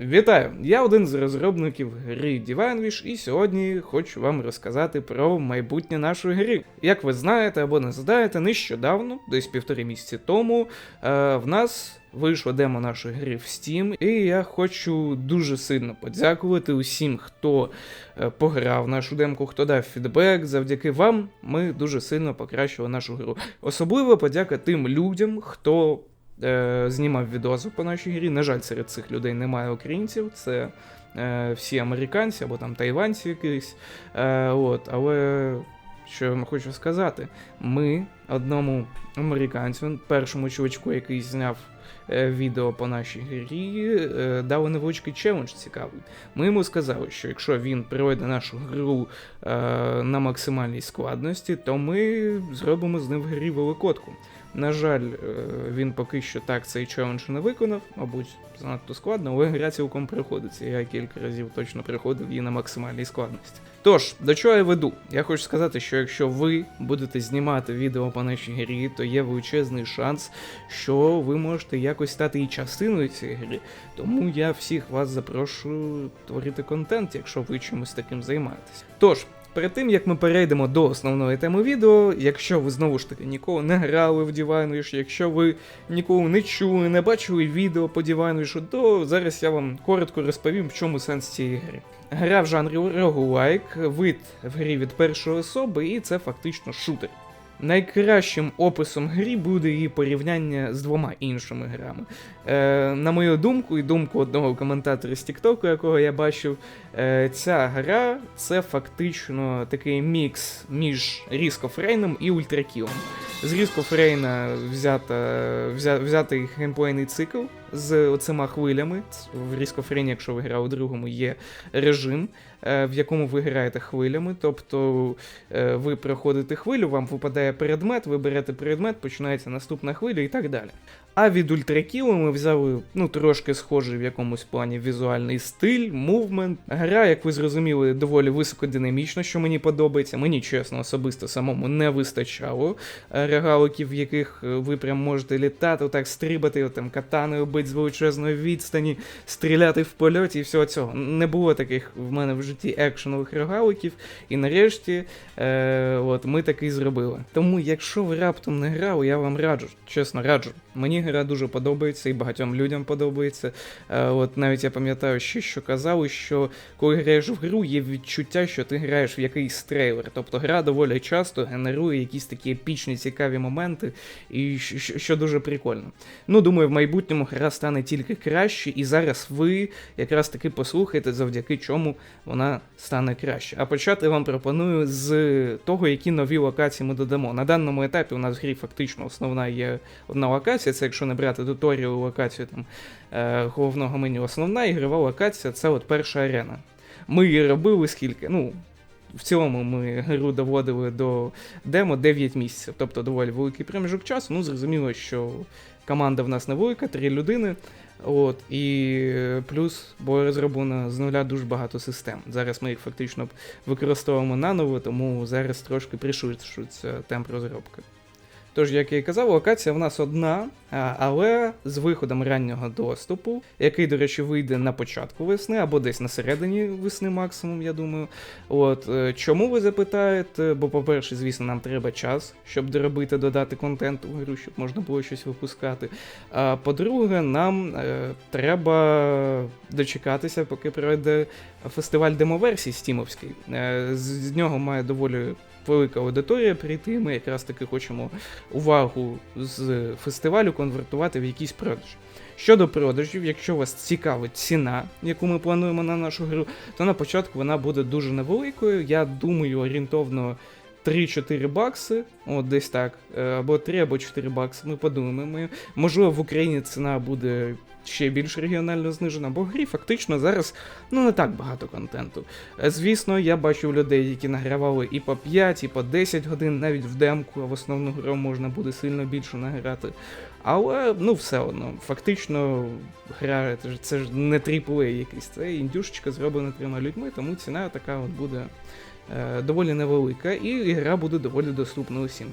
Вітаю! Я один з розробників гри Divanwish, і сьогодні хочу вам розказати про майбутнє нашої гри. Як ви знаєте або не знаєте, нещодавно, десь півтори місяці тому, е, в нас вийшло демо нашої гри в Steam, і я хочу дуже сильно подякувати усім, хто е, пограв нашу демку, хто дав фідбек. Завдяки вам ми дуже сильно покращили нашу гру. Особливо подяка тим людям, хто е, знімав відоси по нашій грі. На жаль, серед цих людей немає українців, це е, всі американці або там тайванці якісь. Е, от, але що я хочу сказати, ми одному американцю, першому чувачку, який зняв. Е, Відео по нашій грі е, дали невеличкий челендж цікавий. Ми йому сказали, що якщо він пройде нашу гру е, на максимальній складності, то ми зробимо з ним в грі великодку. На жаль, він поки що так цей челендж не виконав, мабуть, занадто складно, але гра цілком приходиться. Я кілька разів точно приходив її на максимальній складності. Тож, до чого я веду? Я хочу сказати, що якщо ви будете знімати відео по нашій грі, то є величезний шанс, що ви можете якось стати і частиною цієї гри. Тому я всіх вас запрошую творити контент, якщо ви чимось таким займаєтесь. Тож. Перед тим як ми перейдемо до основної теми відео, якщо ви знову ж таки ніколи не грали в Divanwish, якщо ви ніколи не чули, не бачили відео по Divanwish, то зараз я вам коротко розповім, в чому сенс цієї гри. Гра в жанрі рогулайк, вид в грі від першої особи, і це фактично шутер. Найкращим описом грі буде її порівняння з двома іншими грами. Е, на мою думку, і думку одного коментатора з Тіктоку, якого я бачив, е, ця гра це фактично такий мікс між Ріскофрейном і Ультракілом. З Ріскофрейна взята, взя, взятий геймплейний цикл з оцима хвилями. В Ріскофрейні, якщо ви грали у другому, є режим, е, в якому ви граєте хвилями. Тобто е, ви проходите хвилю, вам випадає предмет, ви берете предмет, починається наступна хвиля і так далі. А від Ультракілу ми взяли ну, трошки схожий в якомусь плані візуальний стиль, мувмент. Гра, як ви зрозуміли, доволі високодинамічна, що мені подобається. Мені чесно, особисто самому не вистачало е, регаликів, в яких ви прям можете літати, отак стрибати, там катаною бити з величезної відстані, стріляти в польоті і всього цього. Не було таких в мене в житті екшенових регаликів. І нарешті е, от, ми такий зробили. Тому, якщо ви раптом не грали, я вам раджу, чесно раджу. Мені гра дуже подобається і багатьом людям подобається. Е, от навіть я пам'ятаю ще, що казали, що коли граєш в гру, є відчуття, що ти граєш в якийсь трейлер. Тобто гра доволі часто генерує якісь такі епічні, цікаві моменти, і що, що дуже прикольно. Ну, думаю, в майбутньому гра стане тільки краще, і зараз ви якраз таки послухаєте, завдяки чому вона стане краще. А почати вам пропоную з того, які нові локації ми додамо. На даному етапі у нас в грі фактично основна є одна локація, це якщо не брати туторіал локацію там е, головного меню. Основна ігрова локація це от перша арена. Ми її робили скільки? Ну, в цілому ми гру доводили до демо 9 місяців, тобто доволі великий проміжок часу. Ну, зрозуміло, що команда в нас невелика, три людини. От, і плюс було розроблено з нуля дуже багато систем. Зараз ми їх фактично використовуємо наново, тому зараз трошки пришвидшується темп розробки. Тож, як я і казав, локація в нас одна, але з виходом раннього доступу, який, до речі, вийде на початку весни або десь на середині весни, максимум, я думаю. От е, чому ви запитаєте? Бо, по-перше, звісно, нам треба час, щоб доробити, додати контент у гру, щоб можна було щось випускати. А по-друге, нам е, треба дочекатися, поки пройде фестиваль демоверсій стімовський. Е, з, з нього має доволі велика аудиторія прийти. Ми якраз таки хочемо увагу з фестивалю конвертувати в якісь продажі. Щодо продажів, якщо вас цікавить ціна, яку ми плануємо на нашу гру, то на початку вона буде дуже невеликою. Я думаю, орієнтовно 3-4 бакси, от десь так, е, або 3 або 4 бакси. Ми подумаємо. Можливо, в Україні ціна буде ще більш регіонально знижена, бо в грі фактично зараз ну не так багато контенту. Е, Звісно, я бачив людей, які награвали і по 5, і по 10 годин, навіть в демку, а в основну гру можна буде сильно більше награти. Але ну все одно, фактично, гра це ж, це ж не AAA якийсь, це індюшечка зроблена трьома людьми, тому ціна така от буде доволі невелика, і гра буде доволі доступна усім.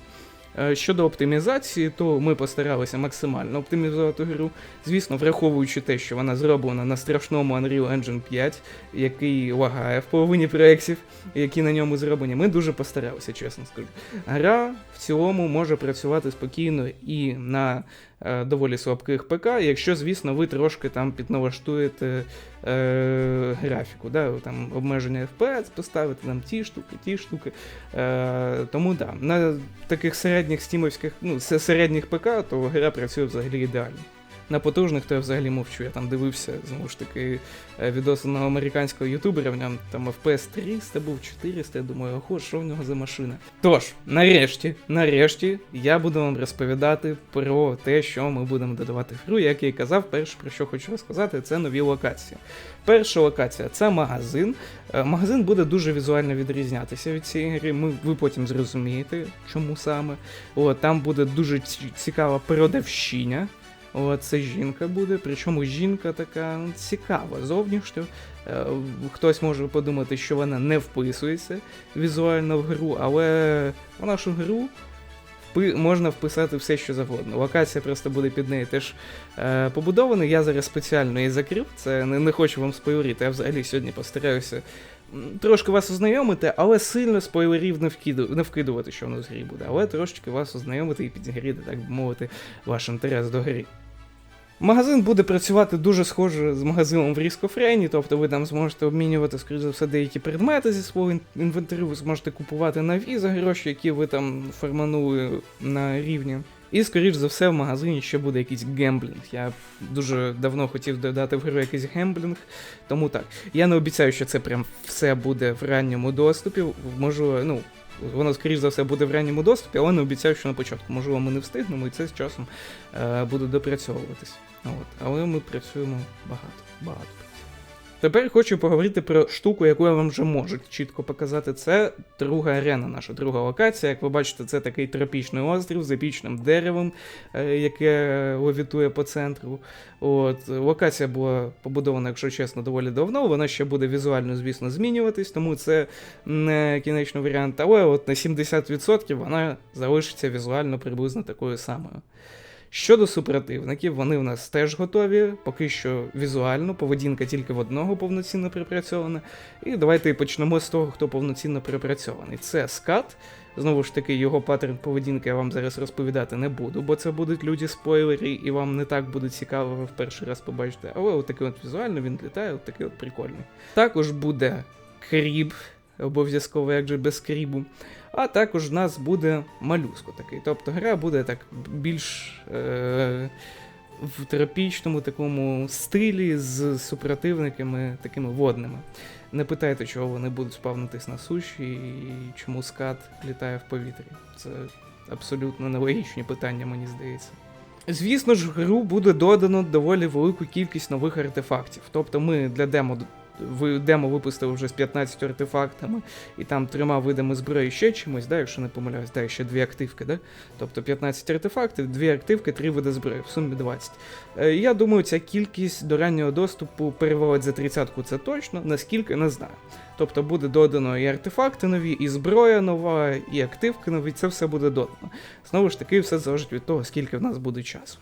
Е, Щодо оптимізації, то ми постаралися максимально оптимізувати гру. Звісно, враховуючи те, що вона зроблена на страшному Unreal Engine 5, який лагає в половині проєктів, які на ньому зроблені. Ми дуже постаралися, чесно скажу. Гра в цілому може працювати спокійно і на е, доволі слабких ПК, якщо, звісно, ви трошки там підналаштуєте е, графіку, да, там обмеження FPS поставити, там ті штуки, ті штуки. Е, тому да, на таких середніх стімовських, ну, се- середніх ПК, то гра працює взагалі ідеально. На потужних то я взагалі мовчу. Я там дивився, знову ж таки, е, відоси на американського ютубера, в ньому там FPS 300 був 400, я думаю, ого, що в нього за машина. Тож, нарешті, нарешті, я буду вам розповідати про те, що ми будемо додавати в гру. Як я і казав, перше, про що хочу розказати, це нові локації. Перша локація це магазин. Е, Магазин буде дуже візуально відрізнятися від цієї гри. Ми, ви потім зрозумієте, чому саме. От, там буде дуже цікава продавщиня. О, це жінка буде, причому жінка така цікава зовнішньо. Е, Хтось може подумати, що вона не вписується візуально в гру, але в нашу гру можна вписати все, що завгодно. Локація просто буде під неї теж е, побудована. Я зараз спеціально її закрив, це не, не хочу вам спойлерити, я взагалі сьогодні постараюся трошки вас ознайомити, але сильно спойлерів не, вкиду, не вкидувати, що в нас в грі буде, але трошечки вас ознайомити і підігріти, так би мовити, ваш інтерес до гри. Магазин буде працювати дуже схоже з магазином в Ріскофрені, тобто ви там зможете обмінювати, скоріш за все, деякі предмети зі свого ін- інвентарю, ви зможете купувати нові за гроші, які ви там форманули на рівні. І, скоріш за все, в магазині ще буде якийсь гемблінг. Я дуже давно хотів додати в гру якийсь гемблінг, тому так. Я не обіцяю, що це прям все буде в ранньому доступі. Можу, ну, воно, скоріш за все, буде в ранньому доступі, але не обіцяю, що на початку. Можливо, ми не встигнемо, і це з часом е, буде допрацьовуватись. От. Але ми працюємо багато, багато. Тепер хочу поговорити про штуку, яку я вам вже можу чітко показати. Це друга арена, наша друга локація. Як ви бачите, це такий тропічний острів з епічним деревом, е, яке левітує по центру. От, локація була побудована, якщо чесно, доволі давно. Вона ще буде візуально, звісно, змінюватись, тому це не кінечний варіант. Але от на 70% вона залишиться візуально приблизно такою самою. Щодо супротивників, вони в нас теж готові, поки що візуально, поведінка тільки в одного повноцінно припрацьована. І давайте почнемо з того, хто повноцінно припрацьований. Це скат. Знову ж таки, його паттерн поведінки я вам зараз розповідати не буду, бо це будуть люди спойлери, і вам не так буде цікаво ви в перший раз побачите. Але отакий от візуально він літає, от такий от прикольний. Також буде кріб, обов'язково, як же без крібу. А також в нас буде малюско такий. Тобто гра буде так більш е, в тропічному такому стилі з супротивниками такими водними. Не питайте, чого вони будуть спавнитись на суші і чому скат літає в повітрі. Це абсолютно нелогічні питання, мені здається. Звісно ж, в гру буде додано доволі велику кількість нових артефактів. Тобто ми для демо демо випустили вже з 15 артефактами і там трьома видами зброї ще чимось, да, якщо не помиляюсь, да, ще дві активки, да? Тобто 15 артефактів, дві активки, три види зброї, в сумі 20. Е, я думаю, ця кількість до раннього доступу перевалить за 30-ку, це точно, наскільки не знаю. Тобто буде додано і артефакти нові, і зброя нова, і активки нові, це все буде додано. Знову ж таки, все залежить від того, скільки в нас буде часу.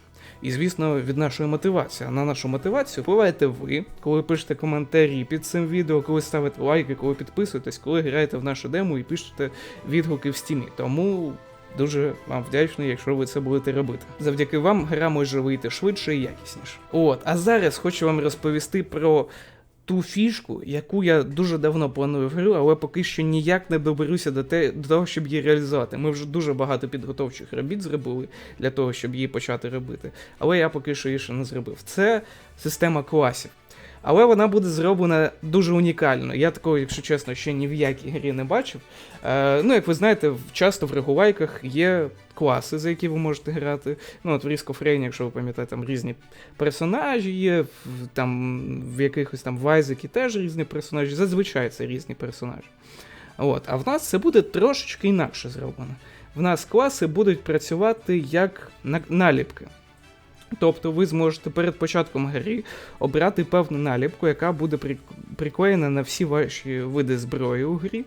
І, звісно, від нашої мотивації. А на нашу мотивацію впливаєте ви, коли пишете коментарі під цим відео, коли ставите лайки, коли підписуєтесь, коли граєте в нашу дему і пишете відгуки в стімі. Тому дуже вам вдячний, якщо ви це будете робити. Завдяки вам гра може вийти швидше і якісніше. От, а зараз хочу вам розповісти про. Ту фішку, яку я дуже давно планую в гру, але поки що ніяк не доберуся до, те, до того, щоб її реалізувати. Ми вже дуже багато підготовчих робіт зробили для того, щоб її почати робити. Але я поки що її ще не зробив. Це система класів. Але вона буде зроблена дуже унікально. Я такого, якщо чесно, ще ні в якій грі не бачив. Е, ну, як ви знаєте, часто в регулайках є класи, за які ви можете грати. Ну, от в Risk of Rain, якщо ви пам'ятаєте, там різні персонажі є, там в якихось там Вайзекі теж різні персонажі. Зазвичай це різні персонажі. От, а в нас це буде трошечки інакше зроблено. В нас класи будуть працювати як на- наліпки. Тобто ви зможете перед початком гри обрати певну наліпку, яка буде при... приклеєна на всі ваші види зброї у грі.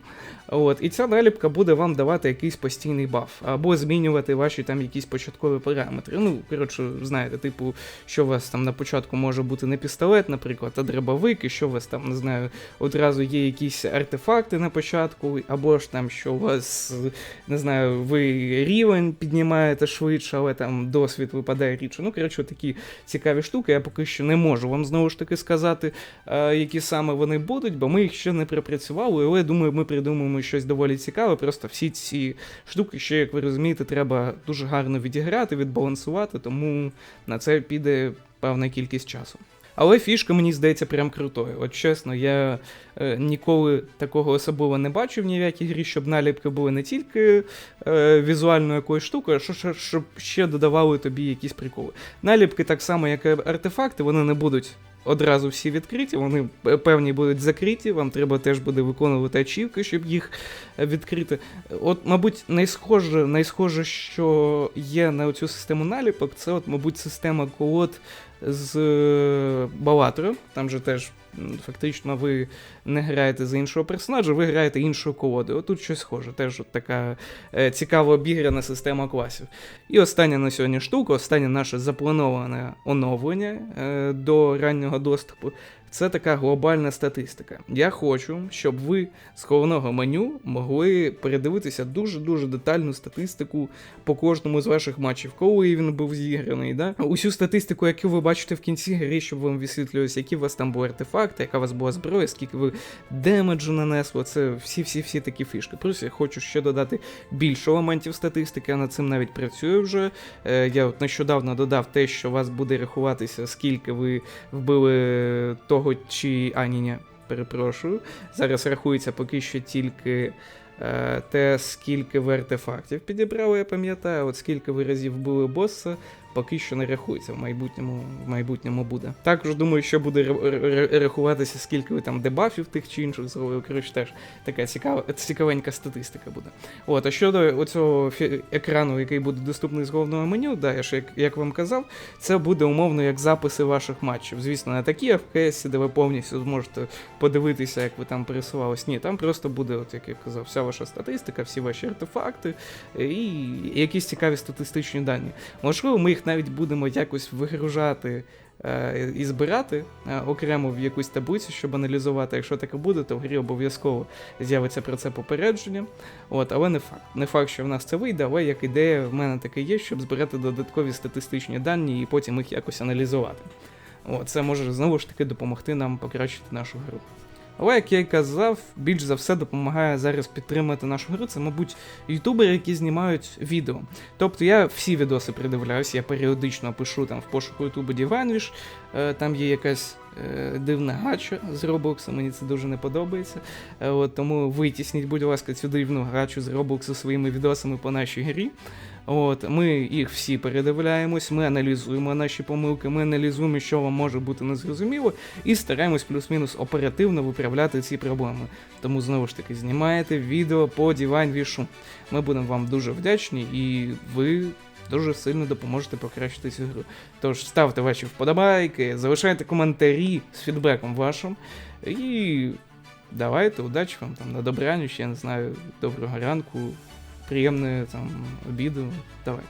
От, і ця наліпка буде вам давати якийсь постійний баф, або змінювати ваші там якісь початкові параметри. Ну, коротше, знаєте, типу, що у вас там на початку може бути не пістолет, наприклад, а дробовик, і що у вас там, не знаю, одразу є якісь артефакти на початку, або ж там, що у вас, не знаю, ви рівень піднімаєте швидше, але там досвід випадає рідше. Ну, коротше, такі цікаві штуки. Я поки що не можу вам знову ж таки сказати, е, які саме вони будуть, бо ми їх ще не пропрацювали, але я думаю, ми придумаємо щось доволі цікаве. Просто всі ці штуки, ще, як ви розумієте, треба дуже гарно відіграти, відбалансувати, тому на це піде певна кількість часу. Але фішка мені здається прям крутою. От чесно, я е, ніколи такого особливо не бачив ні в якій грі, щоб наліпки були не тільки е, візуальною якоюсь штукою, а що, щоб ще додавали тобі якісь приколи. Наліпки, так само, як і артефакти, вони не будуть. Одразу всі відкриті, вони е, певні будуть закриті, вам треба теж буде виконувати ачівки, щоб їх е, відкрити. От, мабуть, найсхоже, найсхоже, що є на цю систему наліпок, це, от, мабуть, система колод з е, Балатрою. Там же теж фактично ви не граєте за іншого персонажа, ви граєте іншу колоду. Отут щось схоже, теж от така е, цікаво обіграна система класів. І остання на сьогодні штука, останнє наше заплановане оновлення е, до раннього доступу. Це така глобальна статистика. Я хочу, щоб ви з головного меню могли передивитися дуже-дуже детальну статистику по кожному з ваших матчів, коли він був зіграний. Да? Усю статистику, яку ви бачите в кінці гри, щоб вам висвітлювалося, які у вас там були артефакти, яка у вас була зброя, скільки ви демеджу нанесло. Це всі-всі-всі такі фішки. Плюс я хочу ще додати більше елементів статистики, я над цим навіть працюю вже. Е, Я от нещодавно додав те, що у вас буде рахуватися, скільки ви вбили того чи. А, перепрошую. Зараз рахується поки що тільки е, те, скільки ви артефактів підібрали, я пам'ятаю. От скільки ви разів вбили боса, поки що не рахується. В майбутньому, в майбутньому буде. Також думаю, що буде рахуватися, скільки ви там дебафів тих чи інших зробили. Коротше, теж така цікава, цікавенька статистика буде. От, а щодо оцього фі- екрану, який буде доступний з головного меню, да, я ж як, як вам казав, це буде умовно як записи ваших матчів. Звісно, не такі FPS, де ви повністю зможете подивитися, як ви там пересувались. Ні, там просто буде, от як я казав, вся ваша статистика, всі ваші артефакти і якісь цікаві статистичні дані. Можливо, ми їх навіть будемо якось вигружати. е, І збирати е, окремо в якусь таблицю, щоб аналізувати. Якщо таке буде, то в грі обов'язково з'явиться про це попередження. От, але не факт. Не факт, що в нас це вийде, але як ідея в мене таке є, щоб збирати додаткові статистичні дані і потім їх якось аналізувати. От, це може знову ж таки допомогти нам покращити нашу гру. Але, як я й казав, більш за все допомагає зараз підтримати нашу гру. Це, мабуть, ютубери, які знімають відео. Тобто я всі відоси придивляюсь, я періодично пишу там в пошуку Ютубу Діванвіш, е, там є якась е, дивна гача з Roblox, мені це дуже не подобається. Е, От, тому витісніть, будь ласка, цю дивну гачу з Roblox своїми відосами по нашій грі. От, ми їх всі передивляємось, ми аналізуємо наші помилки, ми аналізуємо, що вам може бути незрозуміло, і стараємось плюс-мінус оперативно виправляти ці проблеми. Тому знову ж таки знімаєте відео по Divine Вішу. Ми будемо вам дуже вдячні, і ви дуже сильно допоможете покращити цю гру. Тож ставте ваші вподобайки, залишайте коментарі з фідбеком вашим. І давайте, удачі вам там на добраніч, я не знаю, доброго ранку, приємного там обіду. Давайте.